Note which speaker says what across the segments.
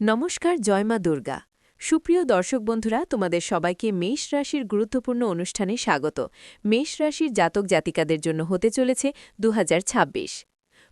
Speaker 1: নমস্কার জয়মা দুর্গা। সুপ্রিয় দর্শক বন্ধুরা, তোমাদের সবাইকে মেষ রাশির গুরুত্বপূর্ণ অনুষ্ঠানে স্বাগত। মেষ রাশির জাতক জাতিকাদের জন্য হতে চলেছে দু হাজার ছাব্বিশ।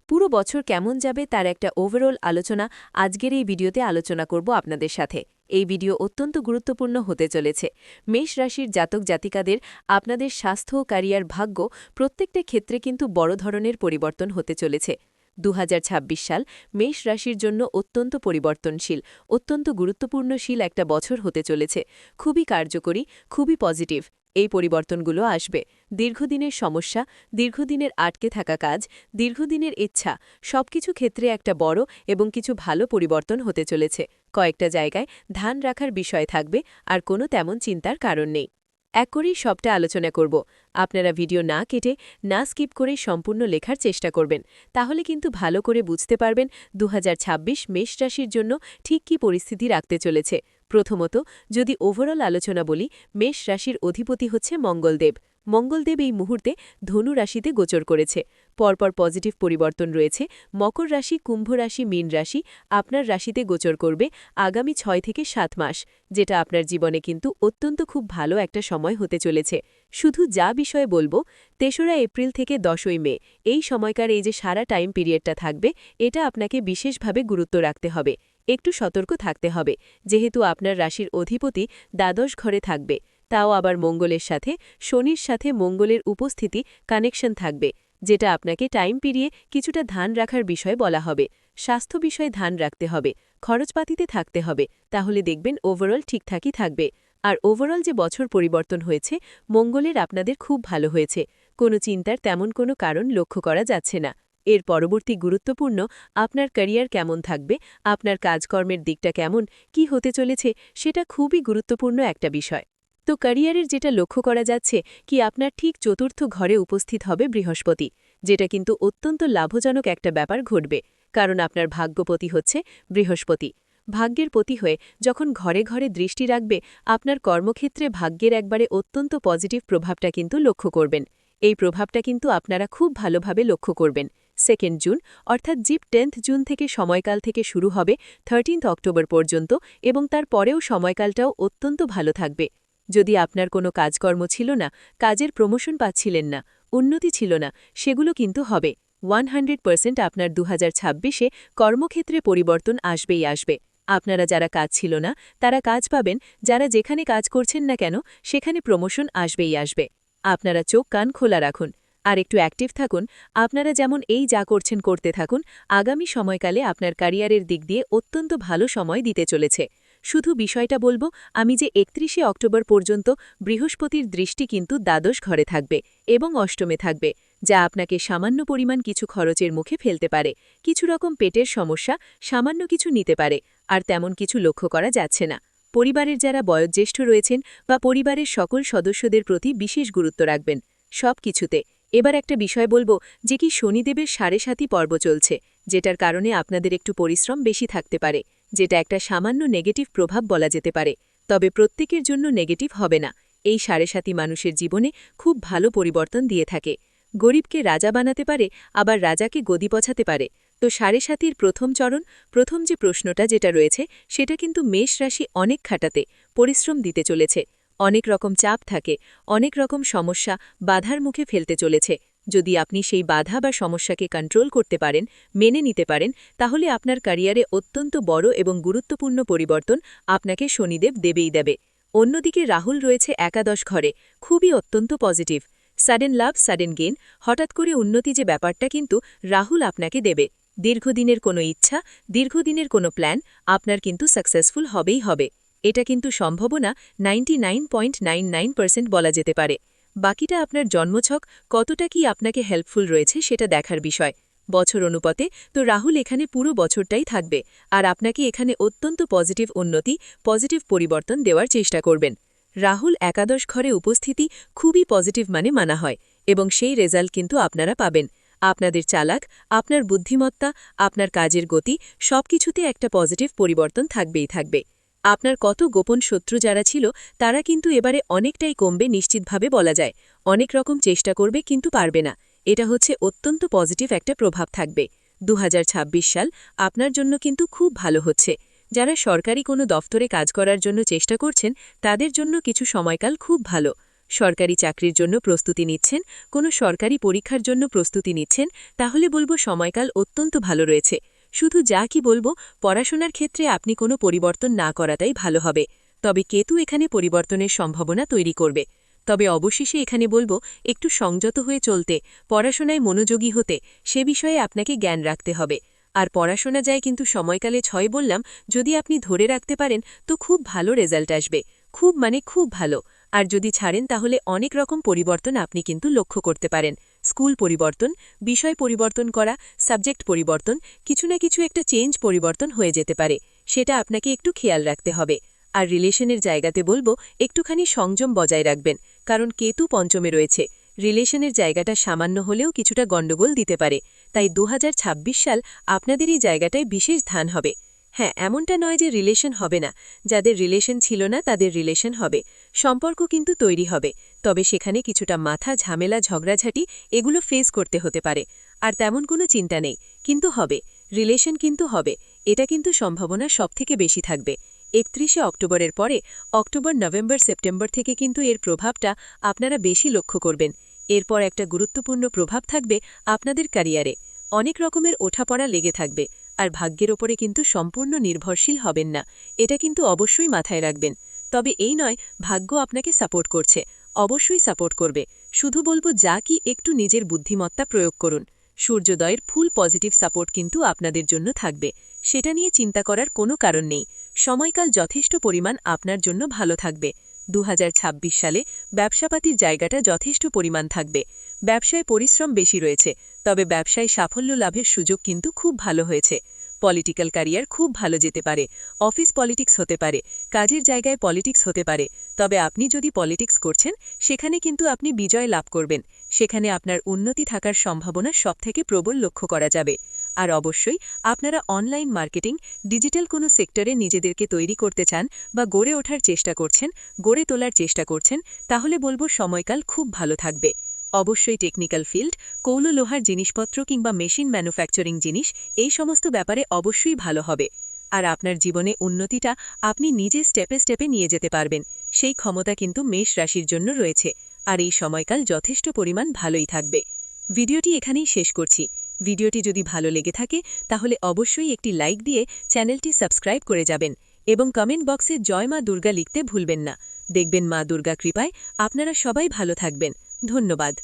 Speaker 1: পুরো বছর কেমন যাবে তার একটা ওভারঅল আলোচনা আজকের এই ভিডিওতে আলোচনা করব আপনাদের সাথে। এই ভিডিও অত্যন্ত গুরুত্বপূর্ণ হতে চলেছে। মেষ রাশির জাতক জাতিকাদের আপনাদের স্বাস্থ্য ও ক্যারিয়ার ভাগ্য প্রত্যেকটা ক্ষেত্রে কিন্তু বড় ধরনের পরিবর্তন হতে চলেছে। দু হাজার ছাব্বিশ সাল মেষ রাশির জন্য অত্যন্ত পরিবর্তনশীল, অত্যন্ত গুরুত্বপূর্ণশীল একটা বছর হতে চলেছে। খুবই কার্যকরী, খুবই পজিটিভ। এই পরিবর্তনগুলো আসবে। দীর্ঘদিনের সমস্যা, দীর্ঘদিনের আটকে থাকা কাজ, দীর্ঘদিনের ইচ্ছা, সবকিছু ক্ষেত্রে একটা বড় এবং কিছু ভালো পরিবর্তন হতে চলেছে। কয়েকটা জায়গায় ধান রাখার বিষয় থাকবে, আর কোনো তেমন চিন্তার কারণ নেই। এক করেই সবটা আলোচনা করব। আপনারা ভিডিও না কেটে, না স্কিপ করে সম্পূর্ণ লেখার চেষ্টা করবেন। তাহলে কিন্তু ভালো করে বুঝতে পারবেন দু হাজার ছাব্বিশ মেষ রাশির জন্য ঠিক কী পরিস্থিতি রাখতে চলেছে। প্রথমত, যদি ওভারঅল আলোচনা বলি, মেষ রাশির অধিপতি হচ্ছে মঙ্গলদেব। মঙ্গলদেব এই মুহূর্তে ধনু রাশিতে গোচর করেছে। পরপর পজিটিভ পরিবর্তন রয়েছে। মকর রাশি, কুম্ভ রাশি, মীন রাশি আপনার রাশিতে গোচর করবে আগামী ছয় থেকে সাত মাস, যেটা আপনার জীবনে কিন্তু অত্যন্ত খুব ভালো একটা সময় হতে চলেছে। শুধু যা বিষয়ে বলব, তেসরা এপ্রিল থেকে দশই মে, এই সময়কার এই যে সারা টাইম পিরিয়ডটা থাকবে, এটা আপনাকে বিশেষভাবে গুরুত্ব রাখতে হবে। একটু সতর্ক থাকতে হবে, যেহেতু আপনার রাশির অধিপতি দ্বাদশ ঘরে থাকবে, তাও আবার মঙ্গলের সাথে, শনির সাথে মঙ্গলের উপস্থিতি কানেকশন থাকবে। যেটা আপনাকে টাইম পিরিয়ে কিছুটা ধান রাখার বিষয় বলা হবে। স্বাস্থ্য বিষয়ে ধান রাখতে হবে, খরচপাতিতে থাকতে হবে, তাহলে দেখবেন ওভারঅল ঠিকঠাকই থাকবে। আর ওভারঅল যে বছর পরিবর্তন হয়েছে, মঙ্গলের আপনাদের খুব ভালো হয়েছে। কোনো চিন্তার তেমন কোনো কারণ লক্ষ্য করা যাচ্ছে না। এর পরবর্তী গুরুত্বপূর্ণ, আপনার ক্যারিয়ার কেমন থাকবে, আপনার কাজকর্মের দিকটা কেমন, কি হতে চলেছে, সেটা খুবই গুরুত্বপূর্ণ একটা বিষয়। তো ক্যারিয়ারের যেটা লক্ষ্য করা যাচ্ছে কি আপনার ঠিক চতুর্থ ঘরে উপস্থিত হবে বৃহস্পতি, যেটা কিন্তু অত্যন্ত লাভজনক একটা ব্যাপার ঘটবে, কারণ আপনার ভাগ্যপতি হচ্ছে বৃহস্পতি। ভাগ্যের পতি হয়ে যখন ঘরে ঘরে দৃষ্টি রাখবে, আপনার কর্মক্ষেত্রে ভাগ্যের একবারে অত্যন্ত পজিটিভ প্রভাবটা কিন্তু লক্ষ্য করবেন। এই প্রভাবটা কিন্তু আপনারা খুব ভালোভাবে লক্ষ্য করবেন। সেকেন্ড জুন অর্থাৎ জিপ টেন্থ জুন থেকে সময়কাল থেকে শুরু হবে থার্টিন্থ অক্টোবর পর্যন্ত এবং তার পরেও সময়কালটাও অত্যন্ত ভালো থাকবে। যদি আপনার কোনো কাজকর্ম ছিল না, কাজের প্রমোশন পাচ্ছিলেন না, উন্নতি ছিল না, সেগুলো কিন্তু হবে। ওয়ান হান্ড্রেড পার্সেন্ট আপনার দু হাজার ছাব্বিশে কর্মক্ষেত্রে পরিবর্তন আসবেই আসবে। আপনারা যারা কাজ ছিল না, তারা কাজ পাবেন, যারা যেখানে কাজ করছেন না কেন, সেখানে প্রমোশন আসবেই আসবে। আপনারা চোখ কান খোলা রাখুন। আর একটু অ্যাক্টিভ থাকুন। আপনারা যেমন এই যা করছেন, করতে থাকুন, আগামী সময়কালে আপনার ক্যারিয়ারের দিক দিয়ে অত্যন্ত ভালো সময় দিতে চলেছে। শুধু বিষয়টা বলব, আমি যে একত্রিশে অক্টোবর পর্যন্ত বৃহস্পতির দৃষ্টি কিন্তু দ্বাদশ ঘরে থাকবে এবং অষ্টমে থাকবে, যা আপনাকে সামান্য পরিমাণ কিছু খরচের মুখে ফেলতে পারে। কিছু রকম পেটের সমস্যা সামান্য কিছু নিতে পারে, আর তেমন কিছু লক্ষ্য করা যাচ্ছে না। পরিবারের যারা বয়োজ্যেষ্ঠ রয়েছেন বা পরিবারের সকল সদস্যদের প্রতি বিশেষ গুরুত্ব রাখবেন সব কিছুতে এবার একটা বিষয় বলব, যে কি শনিদেবের সাড়ে সাতই পর্ব চলছে, যেটার কারণে আপনাদের একটু পরিশ্রম বেশি থাকতে পারে। যেটা একটা সামান্য নেগেটিভ প্রভাব বলা যেতে পারে, তবে প্রত্যেকের জন্য নেগেটিভ হবে না। এই সাড়ে সাতি মানুষের জীবনে খুব ভালো পরিবর্তন দিয়ে থাকে। গরিবকে রাজা বানাতে পারে, আবার রাজাকে গদি পছাতে পারে। তো সাড়ে সাতির প্রথম চরণ, প্রথম যে প্রশ্নটা যেটা রয়েছে, সেটা কিন্তু মেষ রাশি অনেক খাটাতে, পরিশ্রম দিতে চলেছে। অনেক রকম চাপ থাকে, অনেক রকম সমস্যা বাধার মুখে ফেলতে চলেছে। যদি আপনি সেই বাধা বা সমস্যাকে কন্ট্রোল করতে পারেন, মেনে নিতে পারেন, তাহলে আপনার ক্যারিয়ারে অত্যন্ত বড় এবং গুরুত্বপূর্ণ পরিবর্তন আপনাকে শনিদেব দেবেই দেবে। অন্যদিকে রাহুল রয়েছে একাদশ ঘরে, খুবই অত্যন্ত পজিটিভ সাডেন লাভ সাডেন গেন হঠাৎ করে উন্নতি যে ব্যাপারটা কিন্তু রাহুল আপনাকে দেবে। দীর্ঘদিনের কোনো ইচ্ছা, দীর্ঘদিনের কোনো প্ল্যান আপনার কিন্তু সাকসেসফুল হবেই হবে। এটা কিন্তু সম্ভাবনা নাইনটি বলা যেতে পারে। বাকিটা আপনার জন্মছক, কতটা কি আপনাকে হেল্পফুল রয়েছে সেটা দেখার বিষয়। বছর অনুপাতে, তো রাহুল এখানে পুরো বছরটাই থাকবে, আর আপনাকে এখানে অত্যন্ত পজিটিভ উন্নতি পজিটিভ পরিবর্তন দেওয়ার চেষ্টা করবেন। রাহুল একাদশ ঘরে উপস্থিতি খুবই পজিটিভ মানে মানা হয়, এবং সেই রেজাল্ট কিন্তু আপনারা পাবেন। আপনাদের চালাক, আপনার বুদ্ধিমত্তা, আপনার কাজের গতি, সবকিছুতে একটা পজিটিভ পরিবর্তন থাকবেই থাকবে। আপনার কত গোপন শত্রু যারা ছিল, তারা কিন্তু এবারে অনেকটাই কমবে নিশ্চিতভাবে বলা যায়। অনেক রকম চেষ্টা করবে কিন্তু পারবে না। এটা হচ্ছে অত্যন্ত পজিটিভ একটা প্রভাব থাকবে। দু হাজার ছাব্বিশ সাল আপনার জন্য কিন্তু খুব ভালো হচ্ছে। যারা সরকারি কোনো দফতরে কাজ করার জন্য চেষ্টা করছেন, তাদের জন্য কিছু সময়কাল খুব ভালো। সরকারি চাকরির জন্য প্রস্তুতি নিচ্ছেন, কোনো সরকারি পরীক্ষার জন্য প্রস্তুতি নিচ্ছেন, তাহলে বলব সময়কাল অত্যন্ত ভালো রয়েছে। শুধু যা কি বলব, পড়াশোনার ক্ষেত্রে আপনি কোনো পরিবর্তন না করাটাই ভালো হবে। তবে কেতু এখানে পরিবর্তনের সম্ভাবনা তৈরি করবে। তবে অবশেষে এখানে বলব, একটু সংযত হয়ে চলতে, পড়াশোনায় মনোযোগী হতে, সে বিষয়ে আপনাকে জ্ঞান রাখতে হবে। আর পড়াশোনা যায় কিন্তু সময়কালে ছয় বললাম, যদি আপনি ধরে রাখতে পারেন, তো খুব ভালো রেজাল্ট আসবে। খুব মানে খুব ভালো। আর যদি ছাড়েন, তাহলে অনেক রকম পরিবর্তন আপনি কিন্তু লক্ষ্য করতে পারেন। স্কুল পরিবর্তন, বিষয় পরিবর্তন করা, সাবজেক্ট পরিবর্তন, কিছু না কিছু একটা চেঞ্জ পরিবর্তন হয়ে যেতে পারে, সেটা আপনাকে একটু খেয়াল রাখতে হবে। আর রিলেশনের জায়গাতে বলব, একটুখানি সংযম বজায় রাখবেন, কারণ কেতু পঞ্চমে রয়েছে। রিলেশনের জায়গাটা সামান্য হলেও কিছুটা গণ্ডগোল দিতে পারে, তাই দু হাজার ছাব্বিশ সাল আপনাদের এই জায়গাটায় বিশেষ ধান হবে। হ্যাঁ এমনটা নয় যে রিলেশন হবে না, যাদের রিলেশন ছিল না তাদের রিলেশন হবে। সম্পর্ক কিন্তু তৈরি হবে, তবে সেখানে কিছুটা মাথা ঝামেলা ঝগড়াঝাটি এগুলো ফেস করতে হতে পারে। আর তেমন কোনো চিন্তা নেই, কিন্তু হবে রিলেশন কিন্তু হবে, এটা কিন্তু সম্ভাবনা সবথেকে বেশি থাকবে। একত্রিশে অক্টোবরের পরে, অক্টোবর, নভেম্বর, সেপ্টেম্বর থেকে কিন্তু এর প্রভাবটা আপনারা বেশি লক্ষ্য করবেন। এরপর একটা গুরুত্বপূর্ণ প্রভাব থাকবে আপনাদের ক্যারিয়ারে অনেক রকমের ওঠাপড়া লেগে থাকবে, আর ভাগ্যের ওপরে কিন্তু সম্পূর্ণ নির্ভরশীল হবেন না, এটা কিন্তু অবশ্যই মাথায় রাখবেন। তবে এই নয়, ভাগ্য আপনাকে সাপোর্ট করছে। অবশ্যই সাপোর্ট করবে। শুধু বলব যা কি একটু নিজের বুদ্ধিমত্তা প্রয়োগ করুন। সূর্যোদয়ের ফুল পজিটিভ সাপোর্ট কিন্তু আপনাদের জন্য থাকবে। সেটা নিয়ে চিন্তা করার কোনো কারণ নেই। সময়কাল যথেষ্ট পরিমাণ আপনার জন্য ভালো থাকবে। দু হাজার ছাব্বিশ সালে ব্যবসাপাতির জায়গাটা যথেষ্ট পরিমাণ থাকবে। ব্যবসায় পরিশ্রম বেশি রয়েছে, তবে ব্যবসায় সাফল্য লাভের সুযোগ কিন্তু খুব ভালো হয়েছে। পলিটিক্যাল ক্যারিয়ার খুব ভালো যেতে পারে। অফিস পলিটিক্স হতে পারে, কাজের জায়গায় পলিটিক্স হতে পারে। তবে আপনি যদি পলিটিক্স করছেন, সেখানে কিন্তু আপনি বিজয় লাভ করবেন। সেখানে আপনার উন্নতি থাকার সম্ভাবনা সবথেকে প্রবল লক্ষ্য করা যাবে। আর অবশ্যই, আপনারা অনলাইন মার্কেটিং, ডিজিটাল কোনো সেক্টরে নিজেদেরকে তৈরি করতে চান বা গড়ে ওঠার চেষ্টা করছেন, গড়ে তোলার চেষ্টা করছেন, তাহলে বলব সময়কাল খুব ভালো থাকবে। অবশ্যই টেকনিক্যাল ফিল্ড কৌল লোহার জিনিসপত্র কিংবা মেশিন ম্যানুফ্যাকচারিং জিনিস, এই সমস্ত ব্যাপারে অবশ্যই ভালো হবে। আর আপনার জীবনে উন্নতিটা আপনি নিজে স্টেপে স্টেপে নিয়ে যেতে পারবেন। সেই ক্ষমতা কিন্তু মেষ রাশির জন্য রয়েছে। আর এই সময়কাল যথেষ্ট পরিমাণ ভালোই থাকবে। ভিডিওটি এখানেই শেষ করছি। ভিডিওটি যদি ভালো লেগে থাকে, তাহলে অবশ্যই একটি লাইক দিয়ে চ্যানেলটি সাবস্ক্রাইব করে যাবেন এবং কমেন্ট বক্সে জয় মা দুর্গা লিখতে ভুলবেন না। দেখবেন মা দুর্গা কৃপায় আপনারা সবাই ভালো থাকবেন। ধন্যবাদ।